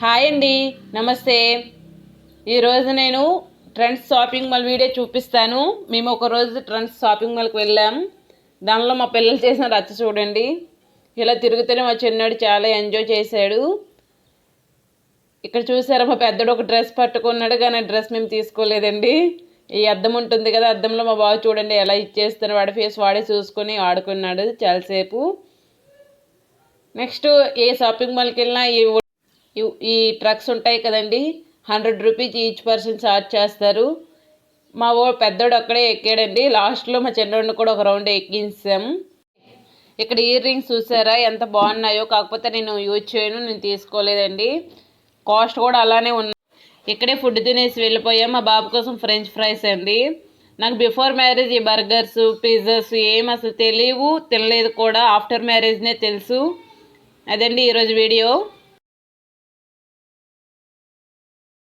Hi అండి నమస్తే. ఈరోజు నేను ట్రెండ్స్ షాపింగ్ మాల్ వీడియో చూపిస్తాను. మేము ఒక రోజు ట్రెండ్స్ షాపింగ్ మాల్కి వెళ్ళాం. దానిలో మా పిల్లలు చేసిన రచ్చ చూడండి. ఇలా తిరుగుతూనే మా చిన్నాడు చాలా ఎంజాయ్ చేశాడు. ఇక్కడ చూసారా మా పెద్దడు ఒక డ్రెస్ పట్టుకున్నాడు కానీ ఆ డ్రెస్ మేము తీసుకోలేదండి. ఈ అద్దం ఉంటుంది కదా అద్దంలో మా బాబు చూడండి ఎలా ఇచ్చేస్తాను వాడి ఫేస్ వాడే చూసుకొని ఆడుకున్నాడు చాలాసేపు. నెక్స్ట్ ఏ షాపింగ్ మాల్కి వెళ్ళినా ఈ ఈ- ట్రక్స్ ఉంటాయి కదండి hundred rupees each person charge చేస్తారు. మా ఓ పెద్దోడు అక్కడే ఎక్కాడండి. లాస్ట్లో మా చిన్నోడిని కూడా ఒక రౌండ్ ఎక్కించాము ఇక్కడ ఇయర్ రింగ్స్ చూసారా? ఎంత బాగున్నాయో? కాకపోతే నేను యూజ్ చేయను నేను తీసుకోలేదండి. కాస్ట్ కూడా అలానే ఉన్నాయి ఇక్కడే ఫుడ్ తినేసి వెళ్ళిపోయాం. మా బాబు కోసం ఫ్రెంచ్ ఫ్రైస్ అండి. నాకు బిఫోర్ మ్యారేజ్ ఈ బర్గర్స్ పిజ్జాస్ ఏం అసలు తెలియవు తినలేదు కూడా. ఆఫ్టర్ మ్యారేజ్నే తెలుసు. అదండి ఈరోజు వీడియో